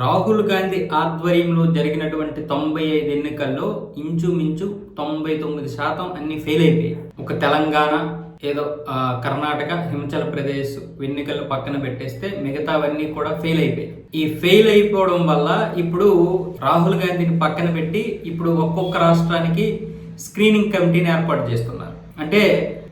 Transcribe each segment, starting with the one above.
రాహుల్ గాంధీ ఆధ్వర్యంలో జరిగినటువంటి తొంభై ఐదు ఎన్నికల్లో ఇంచుమించు తొంభై తొమ్మిది శాతం అన్ని ఫెయిల్ అయిపోయాయి. ఒక తెలంగాణ ఏదో కర్ణాటక హిమాచల్ ప్రదేశ్ ఎన్నికలు పక్కన పెట్టేస్తే మిగతావన్నీ కూడా ఫెయిల్ అయిపోయాయి. ఈ ఫెయిల్ అయిపోవడం వల్ల ఇప్పుడు రాహుల్ గాంధీని పక్కన పెట్టి ఇప్పుడు ఒక్కొక్క రాష్ట్రానికి స్క్రీనింగ్ కమిటీని ఏర్పాటు చేస్తున్నారు. అంటే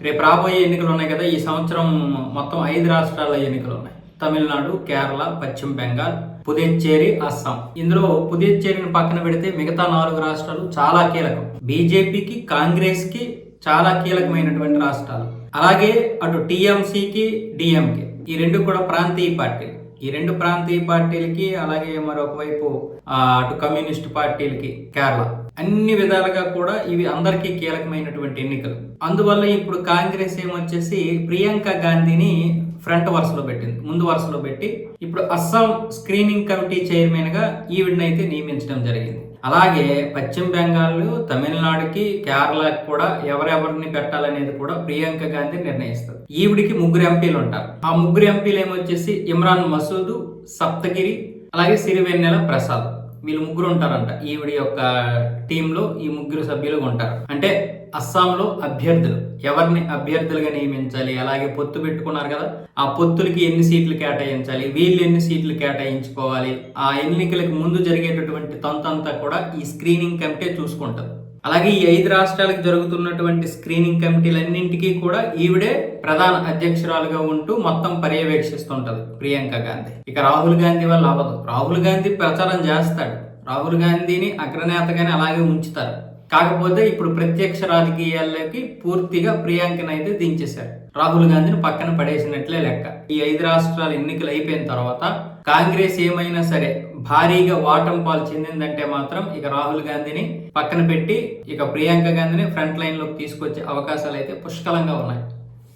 రేపు రాబోయే ఎన్నికలు ఉన్నాయి కదా ఈ సంవత్సరం మొత్తం ఐదు రాష్ట్రాల ఎన్నికలు ఉన్నాయి. తమిళనాడు కేరళ పశ్చిమ బెంగాల్ పుదుచ్చేరి అస్సాం. ఇందులో పుదుచ్చేరిని పక్కన పెడితే మిగతా నాలుగు రాష్ట్రాలు చాలా కీలకం. బీజేపీకి కాంగ్రెస్కి చాలా కీలకమైనటువంటి రాష్ట్రాలు. అలాగే అటు టీఎంసీకి డిఎంకే. ఈ రెండు కూడా ప్రాంతీయ పార్టీలు. ఈ రెండు ప్రాంతీయ పార్టీలకి అలాగే మరొకవైపు అటు కమ్యూనిస్ట్ పార్టీలకి కేరళ. అన్ని విధాలుగా కూడా ఇవి అందరికీ కీలకమైనటువంటి ఎన్నికలు. అందువల్ల ఇప్పుడు కాంగ్రెస్ ఏమొచ్చేసి ప్రియాంక గాంధీని ఫ్రంట్ వరుసలో పెట్టింది. ముందు వరుసలో పెట్టి ఇప్పుడు అస్సాం స్క్రీనింగ్ కమిటీ చైర్మన్గా ఈవిడనైతే నియమించడం జరిగింది. అలాగే పశ్చిమ బెంగాల్ తమిళనాడుకి కేరళకి కూడా ఎవరెవరిని పెట్టాలనేది కూడా ప్రియాంక గాంధీ నిర్ణయిస్తారు. ఈవిడికి ముగ్గురు ఎంపీలు ఉంటారు. ఆ ముగ్గురు ఎంపీలు ఏమొచ్చేసి ఇమ్రాన్ మసూద్ సప్తగిరి అలాగే సిరివెన్నెల ప్రసాద్. వీళ్ళు ముగ్గురు ఉంటారంట. ఈవిడి యొక్క టీంలో ఈ ముగ్గురు సభ్యులు ఉంటారు. అంటే అస్సాంలో అభ్యర్థులు. ఎవరిని అభ్యర్థులుగా నియమించాలి? అలాగే పొత్తు పెట్టుకున్నారు కదా. ఆ పొత్తులకి ఎన్ని సీట్లు కేటాయించాలి? వీళ్ళు ఎన్ని సీట్లు కేటాయించుకోవాలి? ఆ ఎన్నికలకు ముందు జరిగేటటువంటి తంతంతా కూడా ఈ స్క్రీనింగ్ కమిటీ చూసుకుంటారు అలాగే ఈ ఐదు రాష్ట్రాలకు జరుగుతున్నటువంటి స్క్రీనింగ్ కమిటీలన్నింటికీ కూడా ఈవిడే ప్రధాన అధ్యక్షురాలుగా ఉంటూ మొత్తం పర్యవేక్షిస్తుంటది ప్రియాంక గాంధీ. ఇక రాహుల్ గాంధీ వల్ల అవ్వదు. రాహుల్ గాంధీ ప్రచారం చేస్తాడు. రాహుల్ గాంధీని అగ్రనేతగానే అలాగే ఉంచుతారు. కాకపోతే ఇప్పుడు ప్రత్యక్ష రాజకీయాల్లోకి పూర్తిగా ప్రియాంకను అయితే దించేశారు. రాహుల్ గాంధీని పక్కన పడేసినట్లే లెక్క. ఈ ఐదు రాష్ట్రాల ఎన్నికలు అయిపోయిన తర్వాత కాంగ్రెస్ ఏమైనా సరే భారీగా వాటం పాలు చెందిందంటే మాత్రం ఇక రాహుల్ గాంధీని పక్కన పెట్టి ఇక ప్రియాంక గాంధీని ఫ్రంట్ లైన్లోకి తీసుకొచ్చే అవకాశాలు అయితే పుష్కలంగా ఉన్నాయి.